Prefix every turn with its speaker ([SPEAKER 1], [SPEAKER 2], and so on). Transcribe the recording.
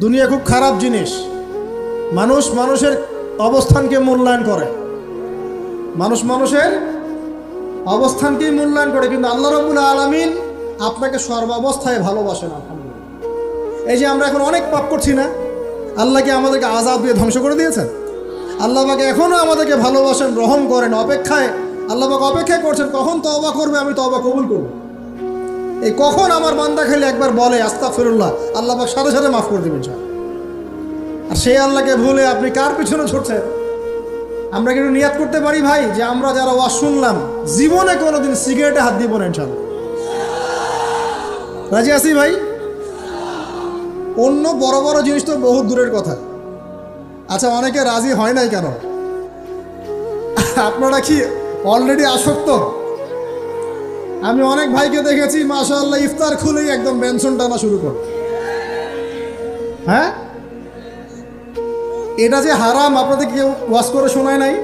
[SPEAKER 1] দুনিয়া খুব খারাপ জিনিস। মানুষ মানুষের অবস্থানকে মূল্যায়ন করে। মানুষ মানুষের অবস্থানকেই মূল্যায়ন করে, কিন্তু আল্লাহ রবুল আলমিন আপনাকে সর্বাবস্থায় ভালোবাসেন এই যে আমরা এখন অনেক পাপ করছি না আল্লাহকে আমাদেরকে আজাদ দিয়ে ধ্বংস করে দিয়েছেন? আল্লাহকে এখনও আমাদেরকে ভালোবাসেন, গ্রহণ করেন, অপেক্ষায় আল্লাহকে অপেক্ষা করছেন, কখন তওবা করবে আমি তওবা কবুল করব। এই কখন আমার বান্দা খেলে একবার বলে আস্তা ফিরুল্লাহ আল্লাহ পাক সাথে সাথে মাফ করে দেবেন আর সেই আল্লাহকে ভুলে আপনি কার পিছনে ছুটছেন? আমরা কিন্তু নিয়াত করতে পারি ভাই? যে আমরা যারা ওয়াজ শুনলাম, জীবনে কোনোদিন সিগারেটে হাত দিব না ইনশাল্লাহ রাজি আছি ভাই? অন্য বড় বড় জিনিস তো বহু দূরের কথা। আচ্ছা অনেকে রাজি হয় নাই কেন? আপনারা কি অলরেডি আসক্ত? আমি অনেক ভাইকে দেখেছি মাসা ইফতার খুলেই একদম বেনসন টানা শুরু কর। হ্যাঁ? এটা যে হারাম, আপনাদের কেউ ওয়াশ করে শোনায় নাই?